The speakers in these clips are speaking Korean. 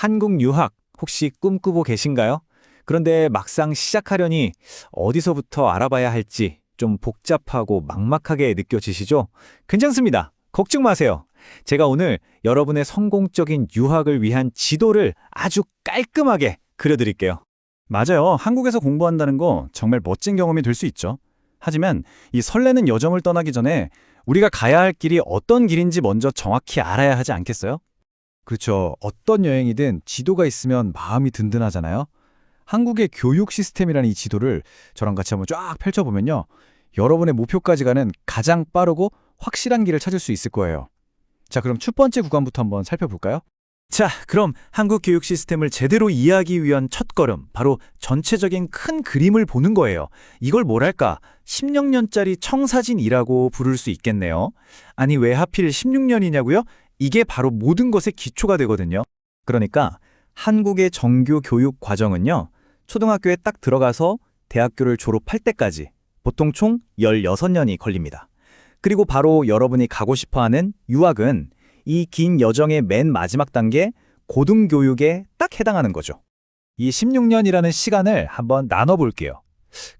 한국 유학 혹시 꿈꾸고 계신가요? 그런데 막상 시작하려니 어디서부터 알아봐야 할지 좀 복잡하고 막막하게 느껴지시죠? 괜찮습니다. 걱정 마세요. 제가 오늘 여러분의 성공적인 유학을 위한 지도를 아주 깔끔하게 그려드릴게요. 맞아요. 한국에서 공부한다는 거 정말 멋진 경험이 될 수 있죠. 하지만 이 설레는 여정을 떠나기 전에 우리가 가야 할 길이 어떤 길인지 먼저 정확히 알아야 하지 않겠어요? 그렇죠. 어떤 여행이든 지도가 있으면 마음이 든든하잖아요. 한국의 교육 시스템이라는 이 지도를 저랑 같이 한번 쫙 펼쳐보면요. 여러분의 목표까지 가는 가장 빠르고 확실한 길을 찾을 수 있을 거예요. 자, 그럼 첫 번째 구간부터 한번 살펴볼까요? 자, 그럼 한국 교육 시스템을 제대로 이해하기 위한 첫걸음, 바로 전체적인 큰 그림을 보는 거예요. 이걸 뭐랄까, 16년짜리 청사진이라고 부를 수 있겠네요. 아니, 왜 하필 16년이냐고요? 이게 바로 모든 것의 기초가 되거든요. 그러니까 한국의 정규 교육 과정은요, 초등학교에 딱 들어가서 대학교를 졸업할 때까지 보통 총 16년이 걸립니다. 그리고 바로 여러분이 가고 싶어 하는 유학은 이 긴 여정의 맨 마지막 단계 고등교육에 딱 해당하는 거죠. 이 16년이라는 시간을 한번 나눠볼게요.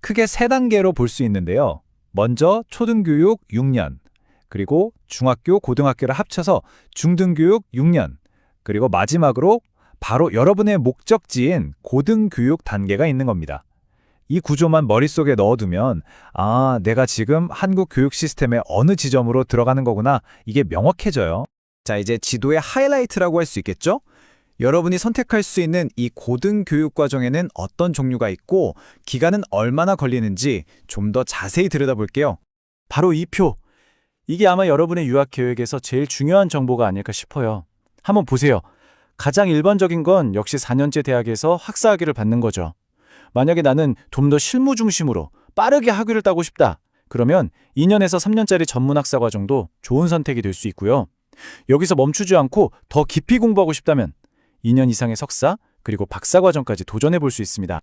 크게 세 단계로 볼 수 있는데요. 먼저 초등교육 6년, 그리고 중학교, 고등학교를 합쳐서 중등교육 6년, 그리고 마지막으로 바로 여러분의 목적지인 고등교육 단계가 있는 겁니다. 이 구조만 머릿속에 넣어두면 아, 내가 지금 한국 교육 시스템의 어느 지점으로 들어가는 거구나 이게 명확해져요. 자, 이제 지도의 하이라이트라고 할 수 있겠죠? 여러분이 선택할 수 있는 이 고등교육 과정에는 어떤 종류가 있고 기간은 얼마나 걸리는지 좀 더 자세히 들여다볼게요. 바로 이 표. 이게 아마 여러분의 유학 계획에서 제일 중요한 정보가 아닐까 싶어요. 한번 보세요. 가장 일반적인 건 역시 4년제 대학에서 학사 학위를 받는 거죠. 만약에 나는 좀 더 실무 중심으로 빠르게 학위를 따고 싶다. 그러면 2년에서 3년짜리 전문 학사 과정도 좋은 선택이 될 수 있고요. 여기서 멈추지 않고 더 깊이 공부하고 싶다면 2년 이상의 석사 그리고 박사 과정까지 도전해 볼 수 있습니다.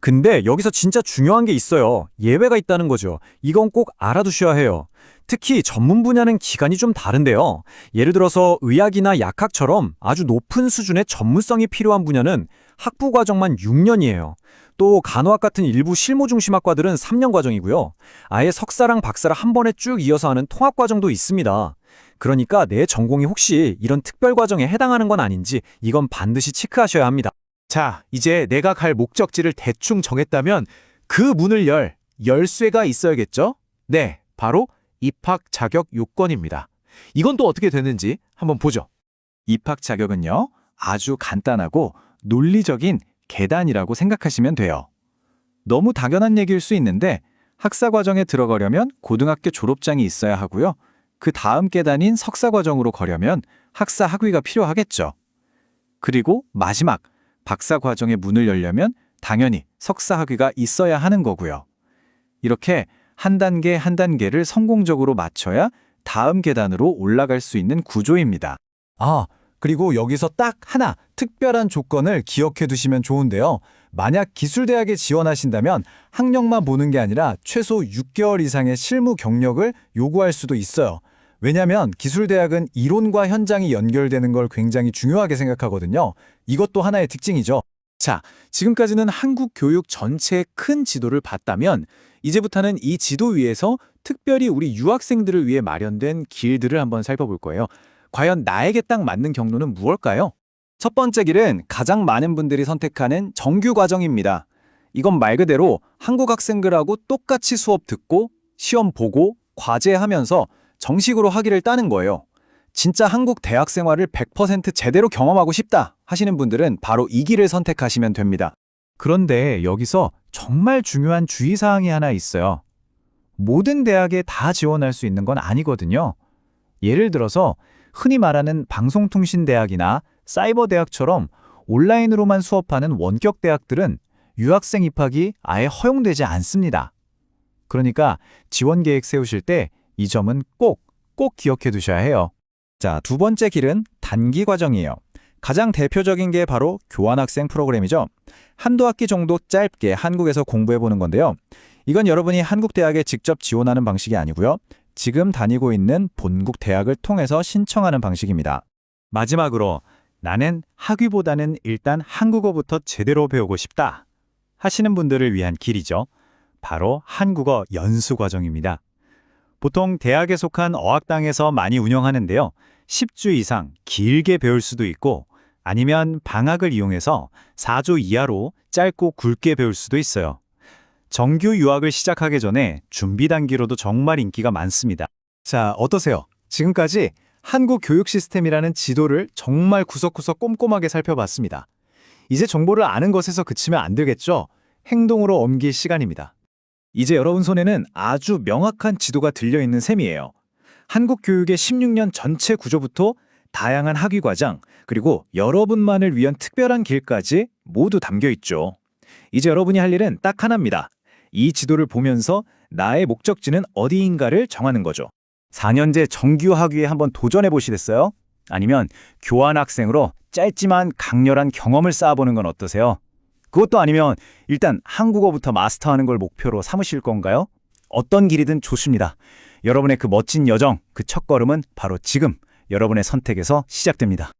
근데 여기서 진짜 중요한 게 있어요. 예외가 있다는 거죠. 이건 꼭 알아두셔야 해요. 특히 전문 분야는 기간이 좀 다른데요. 예를 들어서 의학이나 약학처럼 아주 높은 수준의 전문성이 필요한 분야는 학부 과정만 6년이에요. 또 간호학 같은 일부 실무 중심 학과들은 3년 과정이고요. 아예 석사랑 박사를 한 번에 쭉 이어서 하는 통합 과정도 있습니다. 그러니까 내 전공이 혹시 이런 특별 과정에 해당하는 건 아닌지 이건 반드시 체크하셔야 합니다. 자, 이제 내가 갈 목적지를 대충 정했다면 그 문을 열 열쇠가 있어야겠죠? 네, 바로 입학 자격 요건입니다. 이건 또 어떻게 되는지 한번 보죠. 입학 자격은요, 아주 간단하고 논리적인 계단이라고 생각하시면 돼요. 너무 당연한 얘기일 수 있는데 학사 과정에 들어가려면 고등학교 졸업장이 있어야 하고요. 그 다음 계단인 석사 과정으로 가려면 학사 학위가 필요하겠죠. 그리고 마지막 박사 과정의 문을 열려면 당연히 석사 학위가 있어야 하는 거고요. 이렇게 한 단계 한 단계를 성공적으로 맞춰야 다음 계단으로 올라갈 수 있는 구조입니다. 아, 그리고 여기서 딱 하나 특별한 조건을 기억해 두시면 좋은데요. 만약 기술대학에 지원하신다면 학력만 보는 게 아니라 최소 6개월 이상의 실무 경력을 요구할 수도 있어요. 왜냐하면 기술대학은 이론과 현장이 연결되는 걸 굉장히 중요하게 생각하거든요. 이것도 하나의 특징이죠. 자, 지금까지는 한국 교육 전체의 큰 지도를 봤다면 이제부터는 이 지도 위에서 특별히 우리 유학생들을 위해 마련된 길들을 한번 살펴볼 거예요. 과연 나에게 딱 맞는 경로는 무엇일까요? 첫 번째 길은 가장 많은 분들이 선택하는 정규 과정입니다. 이건 말 그대로 한국 학생들하고 똑같이 수업 듣고 시험 보고 과제하면서 정식으로 학위를 따는 거예요. 진짜 한국 대학 생활을 100% 제대로 경험하고 싶다 하시는 분들은 바로 이 길을 선택하시면 됩니다. 그런데 여기서 정말 중요한 주의사항이 하나 있어요. 모든 대학에 다 지원할 수 있는 건 아니거든요. 예를 들어서 흔히 말하는 방송통신대학이나 사이버대학처럼 온라인으로만 수업하는 원격 대학들은 유학생 입학이 아예 허용되지 않습니다. 그러니까 지원 계획 세우실 때 이 점은 꼭, 꼭 기억해 두셔야 해요. 자, 두 번째 길은 단기 과정이에요. 가장 대표적인 게 바로 교환학생 프로그램이죠. 한두 학기 정도 짧게 한국에서 공부해 보는 건데요. 이건 여러분이 한국 대학에 직접 지원하는 방식이 아니고요. 지금 다니고 있는 본국 대학을 통해서 신청하는 방식입니다. 마지막으로 나는 학위보다는 일단 한국어부터 제대로 배우고 싶다 하시는 분들을 위한 길이죠. 바로 한국어 연수 과정입니다. 보통 대학에 속한 어학당에서 많이 운영하는데요. 10주 이상 길게 배울 수도 있고 아니면 방학을 이용해서 4주 이하로 짧고 굵게 배울 수도 있어요. 정규 유학을 시작하기 전에 준비 단계로도 정말 인기가 많습니다. 자, 어떠세요? 지금까지 한국 교육 시스템이라는 지도를 정말 구석구석 꼼꼼하게 살펴봤습니다. 이제 정보를 아는 것에서 그치면 안 되겠죠? 행동으로 옮길 시간입니다. 이제 여러분 손에는 아주 명확한 지도가 들려있는 셈이에요. 한국 교육의 16년 전체 구조부터 다양한 학위 과정, 그리고 여러분만을 위한 특별한 길까지 모두 담겨 있죠. 이제 여러분이 할 일은 딱 하나입니다. 이 지도를 보면서 나의 목적지는 어디인가를 정하는 거죠. 4년제 정규 학위에 한번 도전해 보시겠어요? 아니면 교환 학생으로 짧지만 강렬한 경험을 쌓아보는 건 어떠세요? 그것도 아니면 일단 한국어부터 마스터하는 걸 목표로 삼으실 건가요? 어떤 길이든 좋습니다. 여러분의 그 멋진 여정, 그 첫걸음은 바로 지금 여러분의 선택에서 시작됩니다.